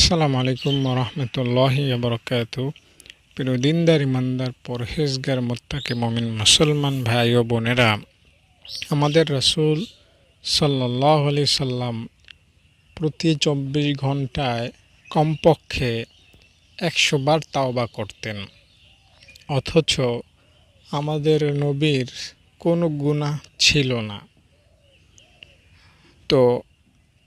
আসসালামু আলাইকুম রহমতুল্লাহ বরকাত প্রিয় দিনদার ইমানদার পরহেজগার, মোত্তাকে মমিন, মুসলমান ভাই ও বোনেরা, আমাদের রসুল সাল্লাহ আলি সাল্লাম প্রতি চব্বিশ ঘন্টায় কমপক্ষে একশো বার তাওবা করতেন। অথচ আমাদের নবীর কোনো গুণা ছিল না। তো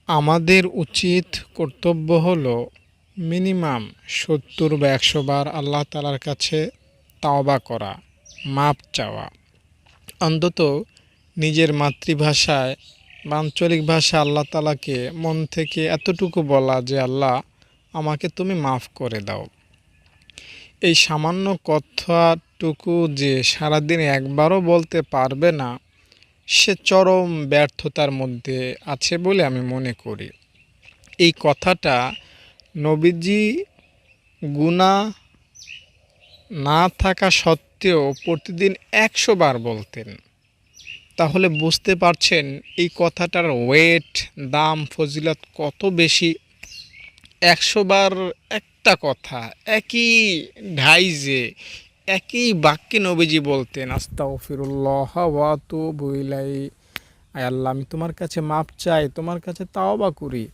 আমাদের উচিত কর্তব্য হলো মিনিমাম সত্তর বা একশো বার আল্লাহ তালার কাছে তাওবা করা, মাপ চাওয়া। অন্তত নিজের মাতৃভাষায় বা আঞ্চলিক ভাষা আল্লাহ তালাকে মন থেকে এতটুকু বলা যে, আল্লাহ, আমাকে তুমি মাফ করে দাও। এই সামান্য কথাটুকু যে সারাদিন একবারও বলতে পারবে না সে চরম ব্যর্থতার মধ্যে আছে বলে আমি মনে করি। এই কথাটা নবীজি গুণা না থাকা সত্ত্বেও প্রতিদিন একশো বার বলতেন। তাহলে বুঝতে পারছেন এই কথাটার ওয়েট দাম, ফজিলত কত বেশি? একশো বার একটা কথা, একই ঢাইজে একই বাক্যে নবীজি বলতেন আস্তা ও ফিরুল্লাহ ওয়াতু বইলাই আয় আল্লাহ, আমি তোমার কাছে মাপ চাই, তোমার কাছে তাও বা করি।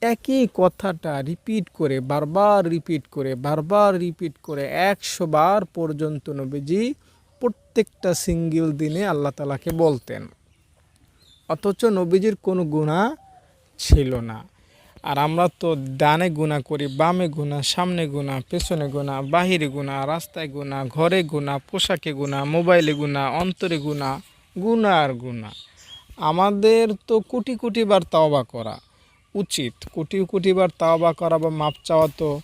একই কথাটা রিপিট করে, বারবার রিপিট করে, বারবার রিপিট করে একশো বার পর্যন্ত নবীজি প্রত্যেকটা সিঙ্গেল দিনে আল্লাহ তালাকে বলতেন। অথচ নবীজির কোনো গুণা ছিল না। আর আমরা তো ডানে গুণা করি, বামে গুণা, সামনে গুণা, পেছনে গুণা, বাহিরে গুণা, রাস্তায় গুণা, ঘরে গুণা, পোশাকে গুণা, মোবাইলে গুণা, অন্তরে গুণা গুণা আর গুণা। আমাদের তো কোটি কোটি বার তাওবা করা উচিত। কোটি কোটি বার তাওবা করা বা মাপ চাওয়া তো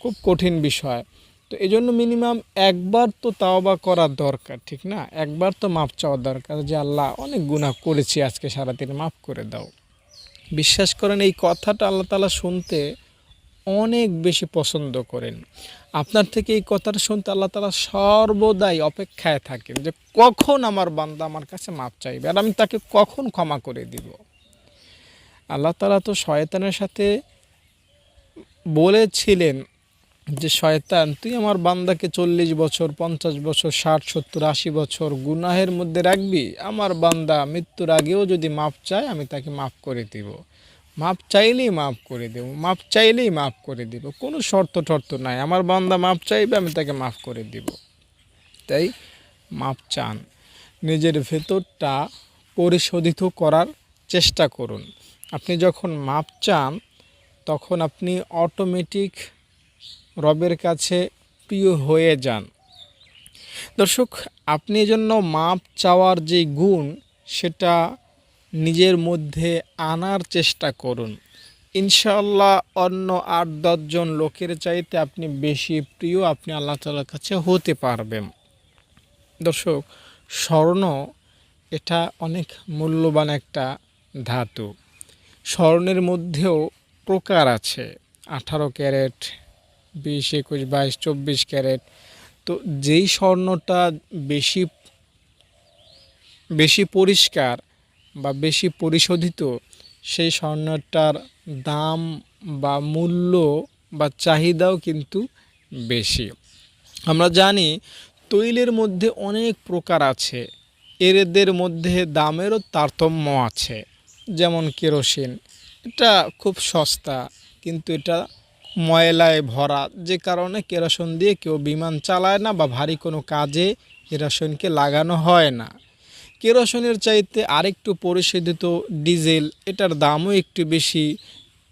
খুব কঠিন বিষয়। তো এই জন্য মিনিমাম একবার তো তাওবা করা দরকার, ঠিক না? একবার তো মাপ চাওয়া দরকার যে, আল্লাহ অনেক গুণা করেছি আজকে সারাদিন, মাফ করে দাও। বিশ্বাস করেন, এই কথাটা আল্লাহ তালা শুনতে অনেক বেশি পছন্দ করেন। আপনার থেকে এই কথাটা শুনতে আল্লাহ তালা সর্বদাই অপেক্ষায় থাকেন যে কখন আমার বান্দা আমার কাছে মাপ চাইবে আর আমি তাকে কখন ক্ষমা করে দিব। আল্লাহ তালা তো শয়তানের সাথে বলেছিলেন যে শয়তান, তুই আমার বান্দাকে চল্লিশ বছর, পঞ্চাশ বছর, ষাট, সত্তর, আশি বছর গুনাহের মধ্যে রাখবি, আমার বান্দা মৃত্যুর আগেও যদি মাপ চায়, আমি তাকে মাফ করে দিব। মাপ চাইলেই মাফ করে দেব মাপ চাইলেই মাফ করে দিব। কোনো শর্ত টর্ত নাই, আমার বান্দা মাপ চাইবে, আমি তাকে মাফ করে দিব। তাই মাপ চান। নিজের ভেতরটা পরিশোধিত করার চেষ্টা করুন। আপনি যখন মাপ চান, তখন আপনি অটোমেটিক রবের কাছে প্রিয় হয়ে যান। দর্শক, আপনি জন্য মাপ চাওয়ার যে গুণ, সেটা নিজের মধ্যে আনার চেষ্টা করুন। ইনশাল্লাহ অন্য আট দশজন লোকের চাইতে আপনি বেশি প্রিয় আপনি আল্লাহ তালার কাছে হতে পারবেন। দর্শক, স্বর্ণ এটা অনেক মূল্যবান একটা ধাতু। স্বর্ণের মধ্যেও প্রকার আছে। আঠারো ক্যারেট বিশ, একুশ, বাইশ, চব্বিশ ক্যারেট। তো যেই স্বর্ণটা বেশি বেশি পরিষ্কার বা বেশি পরিশোধিত, সেই স্বর্ণটার দাম বা মূল্য বা চাহিদাও কিন্তু বেশি। আমরা জানি তৈলের মধ্যে অনেক প্রকার আছে। এদের মধ্যে দামেরও তারতম্য আছে। যেমন কেরোসিন, এটা খুব সস্তা, কিন্তু এটা ময়লায় ভরা, যে কারণে কেরোসিন দিয়ে কেউ বিমান চালায় না বা ভারী কোনো কাজে কেরোসিনকে লাগানো হয় না। কেরোসিনের চাইতে আরেকটু পরিশোধিত ডিজেল, এটার দামও একটু বেশি।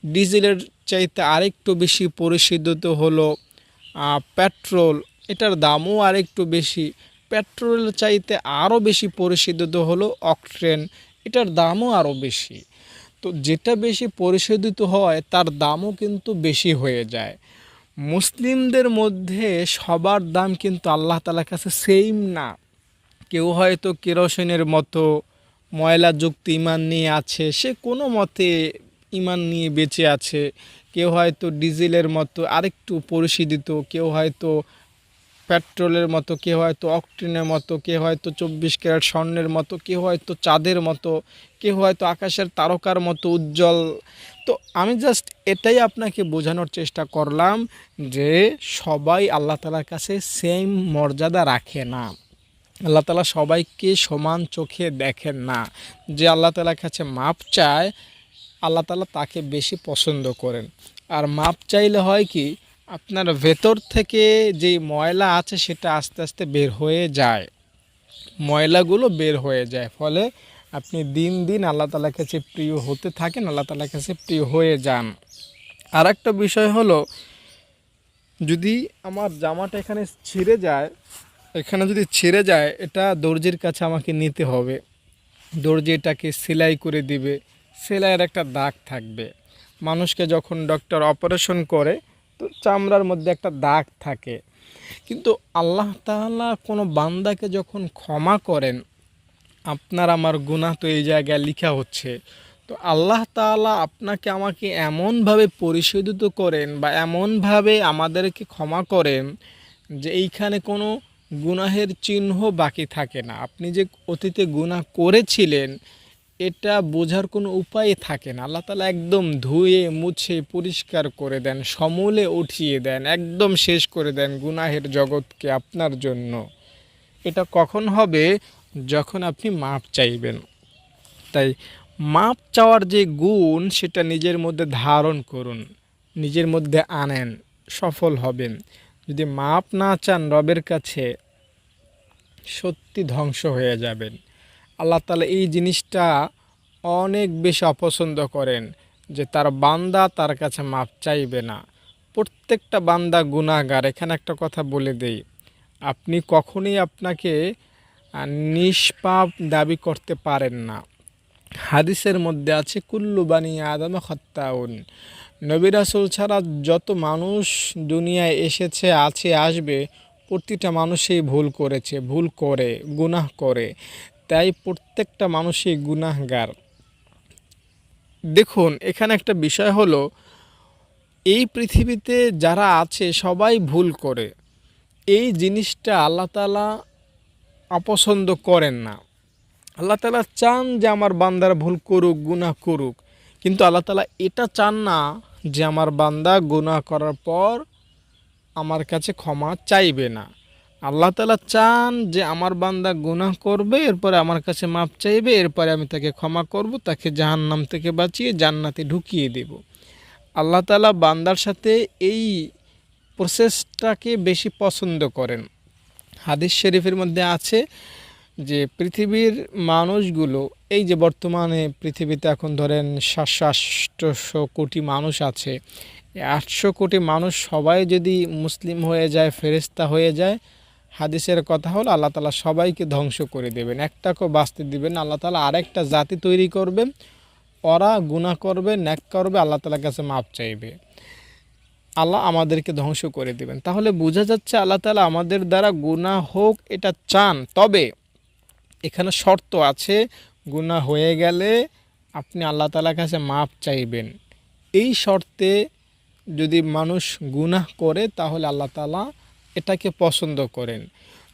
ডিজেলের চাইতে আরেকটু বেশি পরিশোধিত হলো পেট্রোল, এটার দামও আরেকটু বেশি। পেট্রোলের চাইতে আরও বেশি পরিশোধিত হলো অকট্রেন এটার দামও আরও বেশি। তো যেটা বেশি পরিশোধিত হয়, তার দামও কিন্তু বেশি হয়ে যায়। মুসলিমদের মধ্যে সবার দাম কিন্তু আল্লাহ তালার কাছে সেম না। কেউ হয়তো কেরোসিনের মতো ময়লাযুক্ত ইমান নিয়ে আছে, সে কোনো মতে ইমান নিয়ে বেঁচে আছে। কেউ হয়তো ডিজেলের মতো আরেকটু পরিশোধিত, কেউ হয়তো পেট্রোলের মতো, কেউ হয়তো অকটিনের মতো, কেউ হয়তো চব্বিশ ক্যারেট স্বর্ণের মতো, কেউ হয়তো চাঁদের মতো কে হয়তো আকাশের তারকার মতো উজ্জ্বল। তো আমি জাস্ট এটাই আপনাকে বোঝানোর চেষ্টা করলাম যে সবাই আল্লাহ তালার কাছে সেম মর্যাদা রাখে না। আল্লাহ তালা সবাইকে সমান চোখে দেখেন না। যে আল্লাহ তালার কাছে মাপ চায়, আল্লাহ তালা তাকে বেশি পছন্দ করেন। আর মাপ চাইলে হয় কি, আপনার ভেতর থেকে যেই ময়লা আছে সেটা আস্তে আস্তে বের হয়ে যায়। ময়লাগুলো বের হয়ে যায়। ফলে আপনি দিন দিন আল্লাহ তালার কাছে প্রিয় হতে থাকেন, আল্লাহ তালার কাছে প্রিয় হয়ে যান। আর একটা বিষয় হলো, যদি আমার জামাটা এখানে ছিঁড়ে যায়, এখানে যদি ছিঁড়ে যায়, এটা দর্জির কাছে আমাকে নিতে হবে। দর্জি এটাকে সেলাই করে দিবে, সেলাইয়ের একটা দাগ থাকবে। মানুষকে যখন ডক্টর অপারেশন করে, তো চামড়ার মধ্যে একটা দাগ থাকে। কিন্তু আল্লাহ তাআলা কোনো বান্দাকে যখন ক্ষমা করেন আপনার আমার গুনাহ তো এই জায়গায় লেখা হচ্ছে। তো আল্লাহ তাআলা আপনাকে আমাকে এমনভাবে পরিশোধিত করেন বা এমনভাবে আমাদেরকে ক্ষমা করেন যে এইখানে কোনো গুনাহের চিহ্ন বাকি থাকে না। আপনি যে অতীতে গুনাহ করেছিলেন, এটা বোঝার কোনো উপায় থাকে না। আল্লাহ তালা একদম ধুয়ে, মুছে, পরিষ্কার করে দেন, সমূলে উঠিয়ে দেন, একদম শেষ করে দেন গুনাহের জগৎকে আপনার জন্য। এটা কখন হবে? যখন আপনি মাপ চাইবেন। তাই মাপ চাওয়ার যে গুণ, সেটা নিজের মধ্যে ধারণ করুন, নিজের মধ্যে আনেন, সফল হবেন। যদি মাপ না চান, রবের কাছে সত্যি ধ্বংস হয়ে যাবেন। আল্লাহ তালা এই জিনিসটা অনেক বেশি অপছন্দ করেন, যে তার বান্দা তার কাছে মাপ চাইবে না। প্রত্যেকটা বান্দা গুণাগার এখানে একটা কথা বলে দেই, আপনি কখনই আপনাকে নিষ্পাপ দাবি করতে পারেন না। হাদিসের মধ্যে আছে, কুল্লু বানি আদম খত্তাউন। নবী রাসুল ছাড়া যত মানুষ দুনিয়ায় এসেছে, আছে, আসবে, প্রতিটা মানুষই ভুল করেছে, ভুল করে, গুনাহ করে। তাই প্রত্যেকটা মানুষই গুনাহগার। দেখুন, এখানে একটা বিষয় হলো, এই পৃথিবীতে যারা আছে সবাই ভুল করে। এই জিনিসটা আল্লাহ অপছন্দ করেন না। আল্লাহ তালা চান যে আমার বান্দারা ভুল করুক, গুনাহ করুক। কিন্তু আল্লাহ তালা এটা চান না যে আমার বান্দা গুনাহ করার পর আমার কাছে ক্ষমা চাইবে না। আল্লাহ তালা চান যে আমার বান্দা গুনাহ করবে, এরপরে আমার কাছে মাপ চাইবে, এরপরে আমি তাকে ক্ষমা করব, তাকে জাহান্নাম থেকে বাঁচিয়ে জান্নাতে ঢুকিয়ে দেব। আল্লাহ তালা বান্দার সাথে এই প্রসেসটাকে বেশি পছন্দ করেন। হাদিস শরীফের মধ্যে আছে যে পৃথিবীর মানুষগুলো, এই যে বর্তমানে পৃথিবীতে এখন ধরেন সাতশো আটশোশো কোটি মানুষ আছে আটশো কোটি মানুষ সবাই যদি মুসলিম হয়ে যায় ফেরেস্তা হয়ে যায়, হাদিসের কথা হলো আল্লাহ তালা সবাইকে ধ্বংস করে দেবেন একটাকেও বাঁচতে দিবেন। আল্লাহ তালা আরেকটা জাতি তৈরি করবেন ওরা গুনাহ করবে, ন্যাক করবে, আল্লাহ তালার কাছে মাপ চাইবে আল্লাহ আমাদেরকে ধ্বংস করে দিবেন। তাহলে বোঝা যাচ্ছে আল্লাহ তালা আমাদের দ্বারা গুনাহ হোক, এটা চান। তবে এখানে শর্ত আছে, গুনাহ হয়ে গেলে আপনি আল্লাহ তালার কাছে মাপ চাইবেন। এই শর্তে যদি মানুষ গুনাহ করে, তাহলে আল্লাহ তালা এটাকে পছন্দ করেন।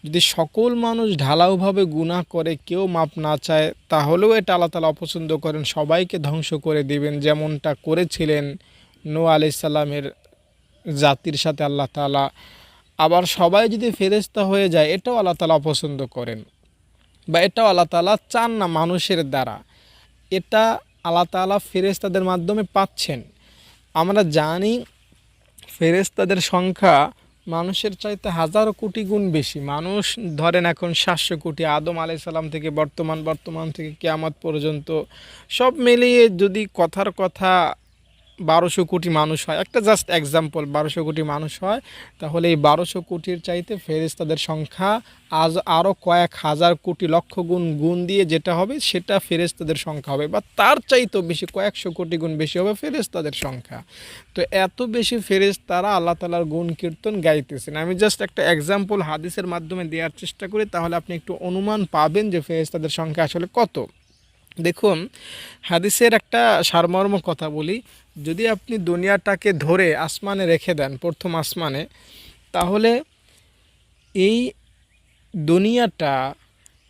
যদি সকল মানুষ ঢালাওভাবে গুনাহ করে, কেউ মাপ না চায়, তাহলেও এটা আল্লাহ তালা অপছন্দ করেন। সবাইকে ধ্বংস করে দিবেন, যেমনটা করেছিলেন নো আলাইসাল্লামের জাতির সাথে আল্লাহ তালা আবার সবাই যদি ফেরেস্তা হয়ে যায়, এটাও আল্লাহ তালা অপছন্দ করেন। বা এটাও আল্লাহ তালা চান না মানুষের দ্বারা। এটা আল্লাহ তালা ফেরেস্তাদের মাধ্যমে পাচ্ছেন। আমরা জানি ফেরেস্তাদের সংখ্যা মানুষের চাইতে হাজারো কোটি গুণ বেশি। মানুষ ধরেন এখন সাতশো কোটি, আদম আলাই সালাম থেকে বর্তমান বর্তমান থেকে কেয়ামত পর্যন্ত সব মিলিয়ে যদি কথার কথা বারোশো কোটি মানুষ হয়। একটা জাস্ট এক্সাম্পল বারোশো কোটি মানুষ হয়। তাহলে এই বারোশো কোটির চাইতে ফেরেস্তাদের সংখ্যা আজ আরও কয়েক হাজার কোটি লক্ষ গুণ গুণ দিয়ে যেটা হবে, সেটা ফেরেস্তাদের সংখ্যা হবে। বা তার চাইতেও বেশি, কয়েকশো কোটি গুণ বেশি হবে ফেরেস্তাদের সংখ্যা। তো এত বেশি ফেরেস্তারা আল্লাহ তালার গুণ কীর্তন গাইতেছেন। আমি জাস্ট একটা এক্সাম্পল হাদিসের মাধ্যমে দেওয়ার চেষ্টা করি, তাহলে আপনি একটু অনুমান পাবেন যে ফেরেস্তাদের সংখ্যা আসলে কত। দেখুন, হাদিসের একটা সারমর্ম কথা বলি। যদি আপনি দুনিয়াটাকে ধরে আসমানে রেখে দেন, প্রথম আসমানে, তাহলে এই দুনিয়াটা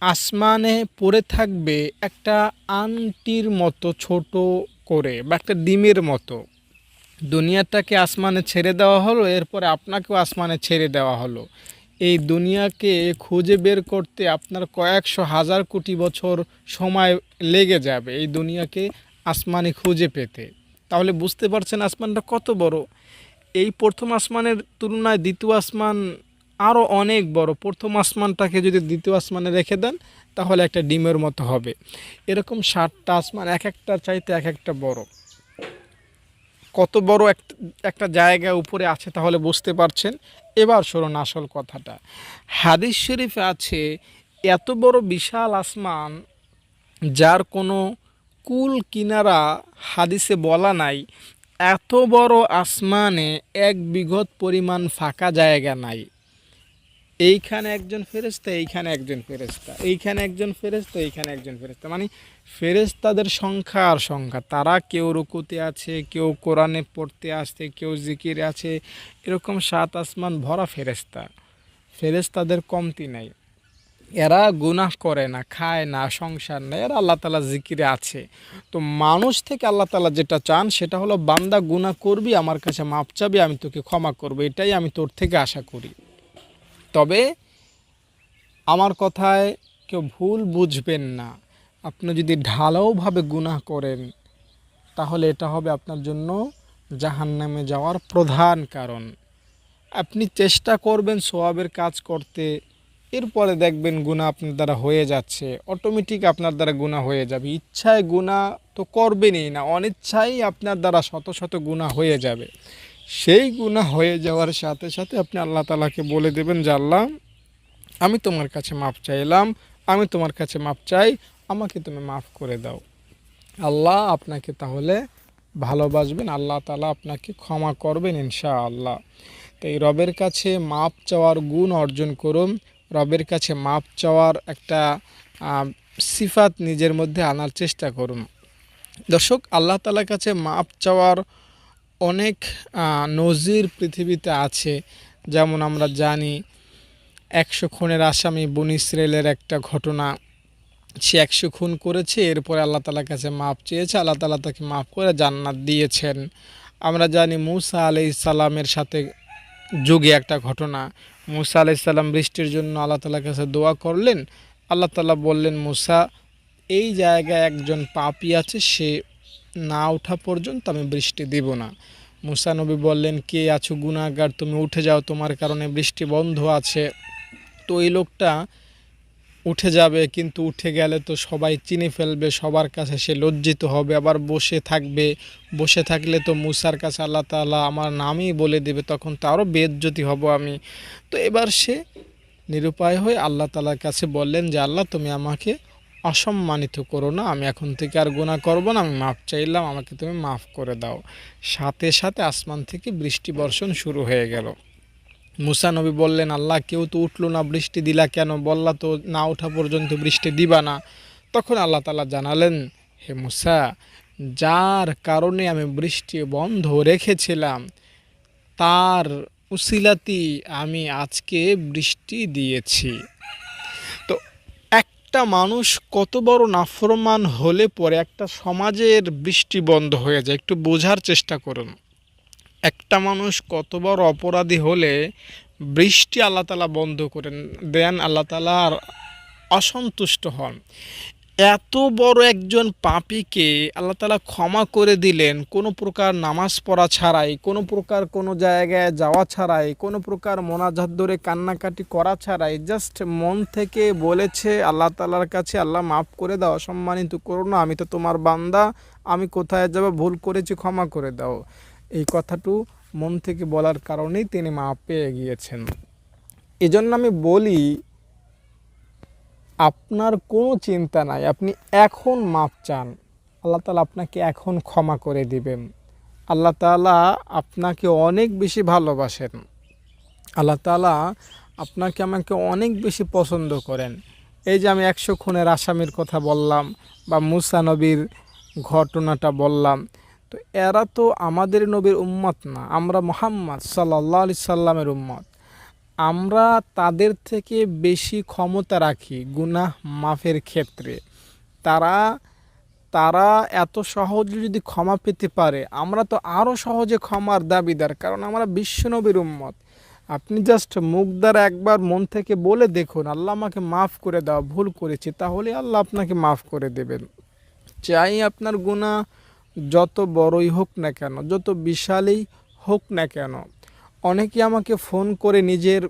আসমানে পড়ে থাকবে একটা আংটির মতো, ছোট করে বা একটা ডিমের মতো। দুনিয়াটাকে আসমানে ছেড়ে দেওয়া হলো, এরপরে আপনাকেও আসমানে ছেড়ে দেওয়া হলো। এই দুনিয়াকে খুঁজে বের করতে আপনার কয়েকশো হাজার কোটি বছর সময় লেগে যাবে এই দুনিয়াকে আসমানে খুঁজে পেতে। তাহলে বুঝতে পারছেন আসমানটা কত বড়। এই প্রথম আসমানের তুলনায় দ্বিতীয় আসমান আরও অনেক বড়। প্রথম আসমানটাকে যদি দ্বিতীয় আসমানে রেখে দেন, তাহলে একটা ডিমের মতো হবে। এরকম ষাটটা আসমান এক একটা চাইতে এক একটা বড়। কত বড় এক- একটা জায়গা উপরে আছে তাহলে বুঝতে পারছেন। এবার শুনুন আসল কথাটা। হাদিস শরীফে আছে, এত বড় বিশাল আসমান যার কোনো কুল কিনারা হাদিসে বলা নাই, এত বড় আসমানে এক বিঘত পরিমাণ ফাঁকা জায়গা নাই। এইখানে একজন ফেরেস্তা এইখানে একজন ফেরেস্তা এইখানে একজন ফেরেস্তা এইখানে একজন ফেরেস্তা মানে ফেরেস্তাদের সংখ্যা আর সংখ্যা। তারা কেউ রুকুতে আছে, কেউ কোরআনে পড়তে আসছে, কেউ জিকিরে আছে, এরকম সাত আসমান ভরা ফেরেস্তা ফেরেস্তাদের কমতি নাই। এরা গুনাহ করে না, খায় না, সংসার না এরা আল্লাহ তালা জিকিরে আছে। তো মানুষ থেকে আল্লাহ তালা যেটা চান সেটা হলো, বান্দা গুনাহ করবি, আমার কাছে মাপ চাবি, আমি তোকে ক্ষমা করব, এটাই আমি তোর থেকে আশা করি। তবে আমার কথায় কেউ ভুল বুঝবেন না। আপনি যদি ঢালাওভাবে গুনাহ করেন, তাহলে এটা হবে আপনার জন্য জাহান্নামে যাওয়ার প্রধান কারণ। আপনি চেষ্টা করবেন সোয়াবের কাজ করতে এরপরে দেখবেন গুণা আপনার দ্বারা হয়ে যাচ্ছে। অটোমেটিক আপনার দ্বারা গুণা হয়ে যাবে। ইচ্ছায় গুণা তো করবেনই না অনিচ্ছাই আপনার দ্বারা শত শত গুণা হয়ে যাবে। সেই গুণা হয়ে যাওয়ার সাথে সাথে আপনি আল্লাহ তালাকে বলে দেবেন যে, আল্লাহ, আমি তোমার কাছে মাপ চাইলাম, আমি তোমার কাছে মাপ চাই, আমাকে তুমি মাফ করে দাও। আল্লাহ আপনাকে তাহলে ভালোবাসবেন, আল্লাহ তালা আপনাকে ক্ষমা করবেন ইনশা আল্লাহ তো এই রবের কাছে মাপ চাওয়ার গুণ অর্জন করুন রবের কাছে মাপ চাওয়ার একটা সিফাত নিজের মধ্যে আনার চেষ্টা করুন। দর্শক, আল্লাহ তালার কাছে মাপ চাওয়ার অনেক নজির পৃথিবীতে আছে। যেমন আমরা জানি, একশো খুনের আসামি বন ইসরায়েলের একটা ঘটনা। সে একশো খুন করেছে, এরপরে আল্লাহ তালার কাছে মাপ চেয়েছে, আল্লাহ তালা তাকে মাফ করে জান্নাত দিয়েছেন। আমরা জানি, মুসা আলি সালামের সাথে যুগে একটা ঘটনা। মুসা আলাইসাল্লাম বৃষ্টির জন্য আল্লাহ তালার কাছে দোয়া করলেন। আল্লাহ তালা বললেন, মুসা, এই জায়গায় একজন পাপি আছে, সে না ওঠা পর্যন্ত আমি বৃষ্টি দিব না। মুসা নবী বললেন, কে আছো? গুণাগার তুমি উঠে যাও, তোমার কারণে বৃষ্টি বন্ধ আছে। তো এই লোকটা উঠে যাবে, কিন্তু উঠে গেলে তো সবাই চিনে ফেলবে, সবার কাছে সে লজ্জিত হবে, আবার বসে থাকবে। বসে থাকলে তো মুসার কাছে আল্লাহ তাআলা আমার নামই বলে দেবে, তখন তো আরও বেজ্জতি হব আমি। তো এবার সে নিরুপায় হয়ে আল্লাহ তালার কাছে বললেন যে, আল্লাহ, তুমি আমাকে অসম্মানিত করো না, আমি এখন থেকে আর গুণা করব না, আমি মাফ চাইলাম, আমাকে তুমি মাফ করে দাও। সাথে সাথে আসমান থেকে বৃষ্টি বর্ষণ শুরু হয়ে গেল। মুসা নবী বললেন, আল্লাহ, কেউ তো উঠল না বৃষ্টি দিলা কেন? বললা তো না ওঠা পর্যন্ত বৃষ্টি দিবা না। তখন আল্লাহ তালা জানালেন, হে মুসা, যার কারণে আমি বৃষ্টি বন্ধ রেখেছিলাম, তার উসিলাতি আমি আজকে বৃষ্টি দিয়েছি। তো একটা মানুষ কত বড় নাফরমান হলে পরে একটা সমাজের বৃষ্টি বন্ধ হয়ে যায়। একটু বোঝার চেষ্টা করুন। একটা মানুষ কত বড় অপরাধী হলে বৃষ্টি আল্লাহ তালা বন্ধ করেন দেন, আল্লাহ তালা আর অসন্তুষ্ট হন। এত বড় একজন পাপীকে আল্লাহ তালা ক্ষমা করে দিলেন, কোনো প্রকার নামাজ পড়া ছাড়াই, কোনো প্রকার কোনো জায়গায় যাওয়া ছাড়াই, কোনো প্রকার মোনাজাত ধরে কান্নাকাটি করা ছাড়াই জাস্ট মন থেকে বলেছে, আল্লাহ তালার কাছে আল্লাহ মাফ করে দাও, সম্মানিত করো না, আমি তো তোমার বান্দা, আমি কোথায় যাব, ভুল করেছি, ক্ষমা করে দাও। এই কথাটু মন থেকে বলার কারণেই তিনি মাপ পেয়ে গিয়েছেন। এজন্য আমি বলি, আপনার কোনো চিন্তা নাই, আপনি এখন মাপ চান। আল্লাহ তালা আপনাকে এখন ক্ষমা করে দিবেন। আল্লাহ তালা আপনাকে অনেক বেশি ভালোবাসেন। আল্লাহ তালা আপনাকে আমাকে অনেক বেশি পছন্দ করেন। এই যে আমি একশো খুনের আসামির কথা বললাম বা মুসা নবীর ঘটনাটা বললাম তো এরা তো আমাদের নবীর উম্মত না, আমরা মোহাম্মদ সাল্লাহ আলি সাল্লামের উম্মত। আমরা তাদের থেকে বেশি ক্ষমতা রাখি গুনাহ মাফের ক্ষেত্রে। তারা তারা এত সহজে যদি ক্ষমা পেতে পারে, আমরা তো আরও সহজে ক্ষমার দাবিদার, কারণ আমরা বিশ্বনবীর উম্মত। আপনি জাস্ট মুখ দ্বারা একবার মন থেকে বলে দেখুন, আল্লাহ আমাকে মাফ করে দাও, ভুল করেছি তাহলে আল্লাহ আপনাকে মাফ করে দেবেন। চাই আপনার গুণা যত বড়ই হোক না কেন, যত বিশালই হোক না কেন অনেকে আমাকে ফোন করে নিজের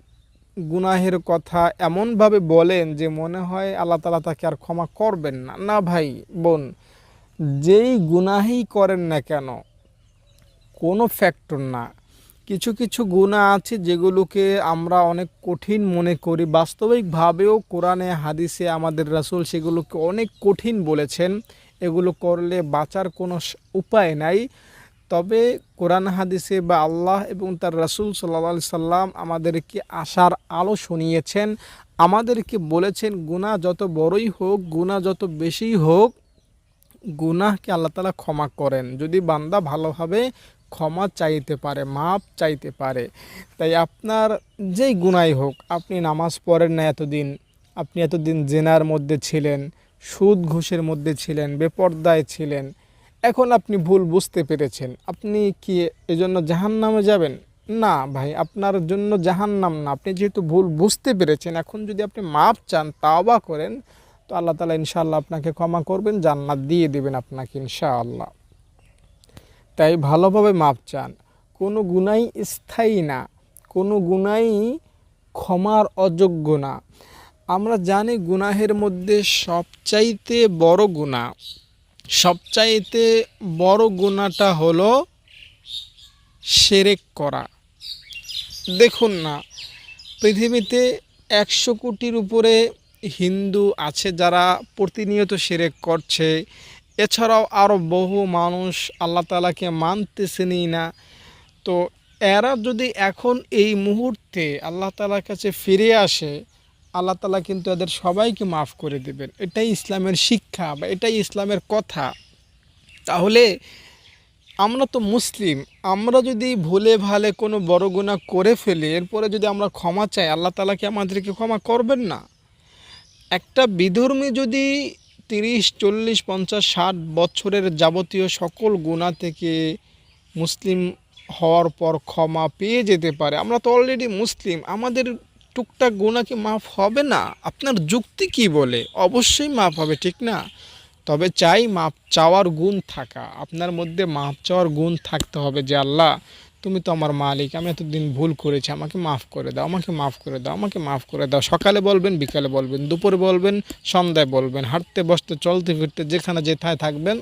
গুনাহের কথা এমনভাবে বলেন যে মনে হয় আল্লাহ তালা তাকে আর ক্ষমা করবেন না। না ভাই, বোন, যেই গুনাহই করেন না কেন, কোনো ফ্যাক্টর না। কিছু কিছু গুণা আছে যেগুলোকে আমরা অনেক কঠিন মনে করি। বাস্তবিকভাবেও কোরআনে, হাদিসে আমাদের রাসূল সেগুলোকে অনেক কঠিন বলেছেন। এগুলো করলে বাঁচার কোনো উপায় নাই। তবে কোরআন হাদিসে বা আল্লাহ এবং তার রাসূল সাল্লা সাল্লাম আমাদেরকে আশার আলো শুনিয়েছেন। আমাদেরকে বলেছেন গুণা যত বড়ই হোক গুণা যত বেশি হোক, গুনাহকে আল্লাহ তালা ক্ষমা করেন। যদি বান্দা ভালোভাবে ক্ষমা চাইতে পারে মাপ চাইতে পারে, তাই আপনার যেই গুনাই হোক, আপনি নামাজ পড়েন না এতদিন, আপনি এতদিন জেনার মধ্যে ছিলেন সুদ ঘুষের মধ্যে ছিলেন, বেপর্দায় ছিলেন। এখন আপনি ভুল বুঝতে পেরেছেন। আপনি কি এজন্য জাহান্নামে যাবেন? না ভাই, আপনার জন্য জাহান্নাম না। আপনি যেহেতু ভুল বুঝতে পেরেছেন, এখন যদি আপনি মাপ চান, তাওবা করেন, তো আল্লাহ তালা ইনশাআল্লাহ আপনাকে ক্ষমা করবেন, জান্নাত দিয়ে দেবেন আপনাকে ইনশাআল্লাহ। তাই ভালোভাবে মাপ চান। কোনো গুনাই স্থায়ী না, কোনো গুনাই ক্ষমার অযোগ্য না। আমরা জানি গুনাহের মধ্যে সবচাইতে বড় গুণা সবচাইতে বড় গুণাটা হলো সেরেক করা। দেখুন না, পৃথিবীতে একশো কোটির উপরে হিন্দু আছে যারা প্রতিনিয়ত সেরেক করছে। এছাড়াও আরও বহু মানুষ আল্লাহ তালাকে মানতেছেনই না। তো এরা যদি এখন এই মুহূর্তে আল্লাহ তালার কাছে ফিরে আসে আল্লাহ তালা কিন্তু এদের সবাইকে মাফ করে দেবেন। এটাই ইসলামের শিক্ষা বা এটাই ইসলামের কথা। তাহলে আমরা তো মুসলিম, আমরা যদি ভুলে ভালে কোনো বড় গুণা করে ফেলি, এরপরে যদি আমরা ক্ষমা চাই, আল্লাহ তালা কি আমাদেরকে ক্ষমা করবেন না? একটা বিধর্মী যদি তিরিশ, চল্লিশ, পঞ্চাশ, ষাট বছরের যাবতীয় সকল গুণা থেকে মুসলিম হওয়ার পর ক্ষমা পেয়ে যেতে পারে। আমরা তো অলরেডি মুসলিম, আমাদের টুকটাক গুণা কি মাফ হবে না? আপনার যুক্তি কি বলে? অবশ্যই মাফ হবে, ঠিক না? তবে চাই মাপ চাওয়ার গুণ থাকা। আপনার মধ্যে মাপ চাওয়ার গুণ থাকতে হবে যে, আল্লাহ, তুমি তো আমার মালিক, আমি এতদিন ভুল করেছি, আমাকে মাফ করে দাও, আমাকে মাফ করে দাও, আমাকে মাফ করে দাও। সকালে বলবেন, বিকালে বলবেন, দুপুরে বলবেন, সন্ধ্যায় বলবেন, হাঁটতে, বসতে, চলতে, ফিরতে, যেখানে যেথায় থাকবেন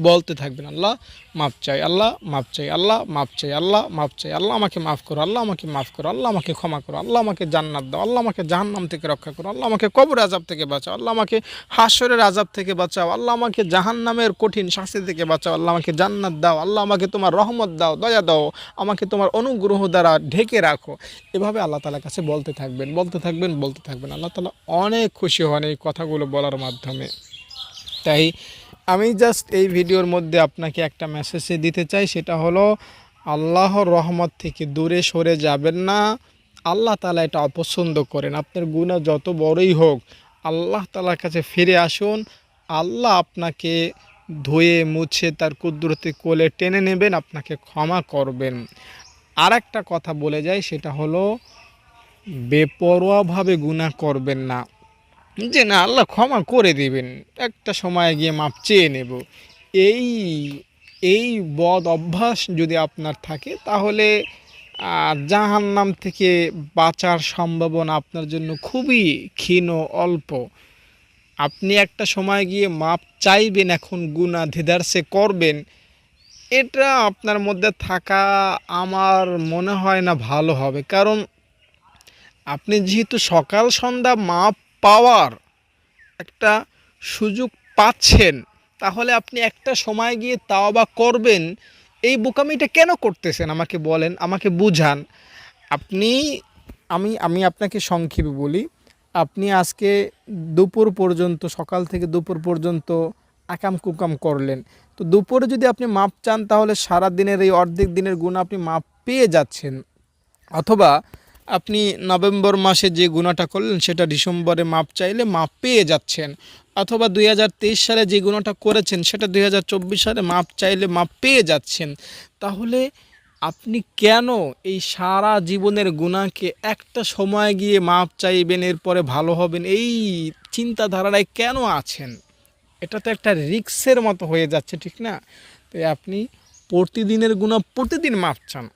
বলতে থাকবেন আল্লাহ মাপ চাই আল্লাহ মাপ চাই আল্লাহ মাপ চাই আল্লাহ মাপ চাই আল্লাহ আমাকে মাফ করো আল্লাহ আমাকে মাফ করো আল্লাহ আমাকে ক্ষমা করো আল্লাহ আমাকে জান্নাত দাও আল্লাহ আমাকে জাহান্নাম থেকে রক্ষা করো আল্লাহ আমাকে কবর আজাব থেকে বাঁচাও আল্লাহ আমাকে হাসরের আজাব থেকে বাঁচাও আল্লাহ আমাকে জাহান্নামের কঠিন শাস্তি থেকে বাঁচাও আল্লাহ আমাকে জান্নাত দাও আল্লাহ আমাকে তোমার রহমত দাও দয়া দাও আমাকে তোমার অনুগ্রহ দ্বারা ঢেকে রাখো এভাবে আল্লাহ তালার কাছে বলতে থাকবেন বলতে থাকবেন বলতে থাকবেন আল্লাহ তালা অনেক খুশি হন এই কথাগুলো বলার মাধ্যমে তাই আমি জাস্ট এই ভিডিওর মধ্যে আপনাকে একটা মেসেজ দিতে চাই, সেটা হলো, আল্লাহর রহমত থেকে দূরে সরে যাবেন না। আল্লাহ তালা এটা অপছন্দ করেন। আপনার গুণা যত বড়ই হোক, আল্লাহ তালার কাছে ফিরে আসুন। আল্লাহ আপনাকে ধুয়ে, মুছে, তার কুদরতি কোলে টেনে নেবেন, আপনাকে ক্ষমা করবেন। আর একটা কথা বলে যায় সেটা হলো, বেপরোয়াভাবে গুণা করবেন না। যে না, আল্লাহ ক্ষমা করে দিবেন। একটা সময় গিয়ে মাপ চেয়ে নেব। এই এই বদ অভ্যাস যদি আপনার থাকে, তাহলে জাহান্নাম থেকে বাঁচার সম্ভাবনা আপনার জন্য খুবই ক্ষীণ অল্প। আপনি একটা সময় গিয়ে মাপ চাইবেন, এখন গুণা ধেদারসে করবেন। এটা আপনার মধ্যে থাকা আমার মনে হয় না ভালো হবে। কারণ আপনি যেহেতু সকাল সন্ধ্যা মাপ পাওয়ার একটা সুযোগ পাচ্ছেন, তাহলে আপনি একটা সময় গিয়ে তাও বা করবেন। এই বোকামিটা কেন করতেছেন? আমাকে বলেন, আমাকে বুঝান। আপনি, আমি আমি আপনাকে সংক্ষেপে বলি, আপনি আজকে দুপুর পর্যন্ত, সকাল থেকে দুপুর পর্যন্ত আকাম কুকাম করলেন। তো দুপুরে যদি আপনি মাপ চান, তাহলে সারা দিনের এই অর্ধেক দিনের গুণ আপনি মাপ পেয়ে যাচ্ছেন। অথবা আপনি নভেম্বর মাসে যে গুণাটা করলেন, সেটা ডিসেম্বরে মাপ চাইলে মাপ পেয়ে যাচ্ছেন। অথবা দুই হাজার তেইশ সালে যে গুণাটা করেছেন, সেটা দুই হাজার চব্বিশ সালে মাপ চাইলে মাপ পেয়ে যাচ্ছেন। তাহলে আপনি কেন এই সারা জীবনের গুণাকে একটা সময় গিয়ে মাপ চাইবেন, এরপরে ভালো হবেন, এই চিন্তাধারায় কেন আছেন? এটা তো একটা রিক্সের মতো হয়ে যাচ্ছে, ঠিক না? তাই আপনি প্রতিদিনের গুণা প্রতিদিন মাপ চান।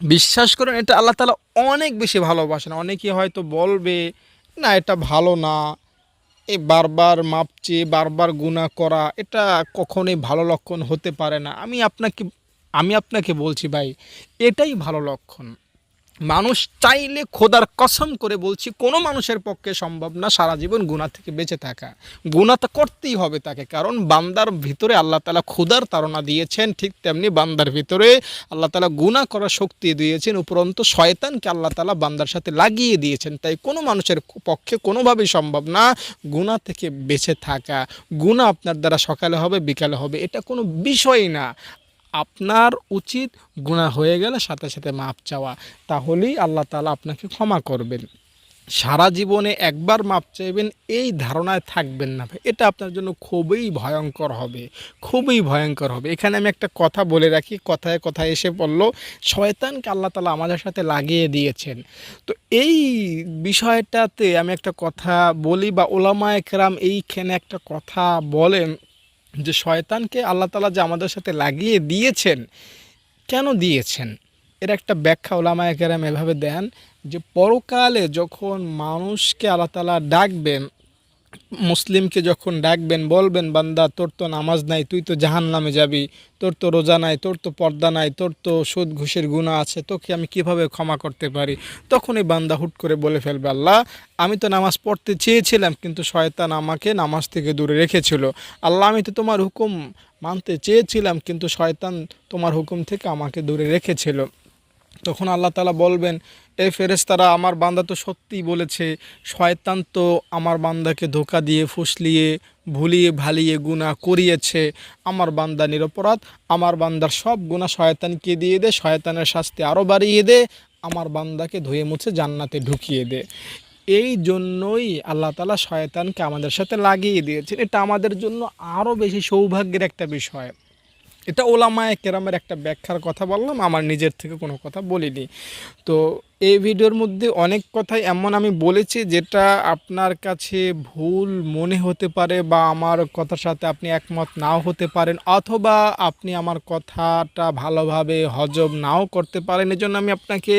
বিশ্বাস করেন, এটা আল্লাহ তালা অনেক বেশি ভালোবাসেন। অনেকে হয়তো বলবে, না, এটা ভালো না। এ বারবার মাপছে, বারবার গুণা করা, এটা কখনোই ভালো লক্ষণ হতে পারে না। আমি আপনাকে আমি আপনাকে বলছি ভাই, এটাই ভালো লক্ষণ। মানুষ চাইলে খোদার কসম করে বলছি, কোনো মানুষের পক্ষে সম্ভব না সারা জীবন গুণা থেকে বেঁচে থাকা। গুণা তো করতেই হবে তাকে, কারণ বান্দার ভিতরে আল্লাহ তালা ক্ষুদার তাড়না দিয়েছেন, ঠিক তেমনি বান্দার ভিতরে আল্লাহ তালা গুণা করার শক্তি দিয়েছেন, উপরন্ত শয়তানকে আল্লাহ তালা বান্দার সাথে লাগিয়ে দিয়েছেন। তাই কোনো মানুষের পক্ষে কোনোভাবেই সম্ভব না গুণা থেকে বেঁচে থাকা। গুণা আপনার দ্বারা সকালে হবে, বিকালে হবে, এটা কোনো বিষয় না। আপনার উচিত গুণা হয়ে গেলে সাথে সাথে মাপ চাওয়া। তাহলেই আল্লাহ তালা আপনাকে ক্ষমা করবেন। সারা জীবনে একবার মাপ চাইবেন, এই ধারণায় থাকবেন না এটা আপনার জন্য খুবই ভয়ঙ্কর হবে, খুবই ভয়ঙ্কর হবে। এখানে আমি একটা কথা বলে রাখি, কথায় কথায় এসে পড়ল, শয়তানকে আল্লাহ তালা আমাদের সাথে লাগিয়ে দিয়েছেন। তো এই বিষয়টাতে আমি একটা কথা বলি বা ওলামা একরাম এইখানে একটা কথা বলেন যে শয়তানকে আল্লাহ তালা যে আমাদের সাথে লাগিয়ে দিয়েছেন, কেন দিয়েছেন? এর একটা ব্যাখ্যা ওলামায় কেরাম এভাবে দেন যে পরকালে যখন মানুষকে আল্লাহ তালা ডাকবেন মুসলিমকে যখন ডাকবেন, বলবেন, বান্দা, তোর তো নামাজ নাই, তুই তো জাহান নামে যাবি, তোর তো রোজা নাই, তোর তো পর্দা নাই, তোর তো সুদ ঘুষের গুণা আছে, তোকে আমি কীভাবে ক্ষমা করতে পারি? তখন এই বান্দা হুট করে বলে ফেলবে, আল্লাহ, আমি তো নামাজ পড়তে চেয়েছিলাম, কিন্তু শয়তান আমাকে নামাজ থেকে দূরে রেখেছিল। আল্লাহ, আমি তো তোমার হুকুম মানতে চেয়েছিলাম, কিন্তু শয়তান তোমার হুকুম থেকে আমাকে দূরে রেখেছিল। তখন আল্লাহ তালা বলবেন এ ফেরেশতারা, আমার বান্দা তো সত্যিই বলেছে, শয়তান তো আমার বান্দাকে ধোকা দিয়ে, ফুসলিয়ে, ভুলিয়ে, ভালিয়ে গুণা করিয়েছে। আমার বান্দা নিরপরাধ, আমার বান্দার সব গুণা শয়তানকে দিয়ে দে, শয়তানের শাস্তি আরও বাড়িয়ে দে, আমার বান্দাকে ধুয়ে মুছে জান্নাতে ঢুকিয়ে দে। এই জন্যই আল্লাহ তালা শয়তানকে আমাদের সাথে লাগিয়ে দিয়েছেন। এটা আমাদের জন্য আরও বেশি সৌভাগ্যের একটা বিষয়। এটা ওলামায় কেরামের একটা ব্যাখ্যার কথা বললাম, আমার নিজের থেকে কোনো কথা বলিনি। তো এই ভিডিওর মধ্যে অনেক কথাই এমন আমি বলেছি যেটা আপনার কাছে ভুল মনে হতে পারে বা আমার কথার সাথে আপনি একমত নাও হতে পারেন অথবা আপনি আমার কথাটা ভালোভাবে হজম নাও করতে পারেন। এজন্য আমি আপনাকে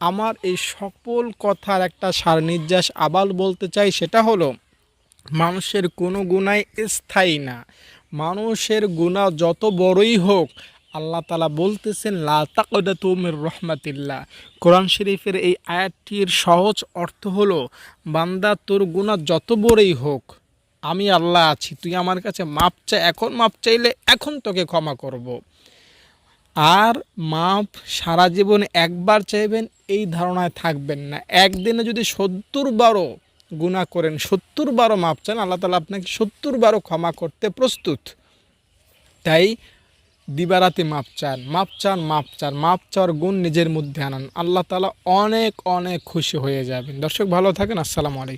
আমার এই সকল কথার একটা সার নির্যাস আবার বলতে চাই, সেটা হলো, মানুষের কোনো গুণাই স্থায়ী না। মানুষের গুণা যত বড়ই হোক আল্লাহ তালা বলতেছেন, লা তাকদা তুমির রহমাতিল্লাহ। কোরআন শরীফের এই আয়াতটির সহজ অর্থ হলো, বান্দা তোর গুণা যত বড়ই হোক, আমি আল্লাহ আছি, তুই আমার কাছে মাপ চাই, এখন মাপ চাইলে এখন তোকে ক্ষমা করব। আর মাপ সারা জীবনে একবার চাইবেন, এই ধারণায় থাকবেন না। একদিনে যদি সত্তর বারো গুণা করেন, সত্তর বারো মাপ চান, আল্লাহ তালা আপনাকে সত্তর বারো ক্ষমা করতে প্রস্তুত। তাই দিবারাতে মাপ চান মাপ চান মাপ চান মাপ চার গুণ নিজের মধ্যে আনান। আল্লাহ তালা অনেক অনেক খুশি হয়ে যাবেন। দর্শক ভালো থাকেন, আসসালামু আলাইকুম।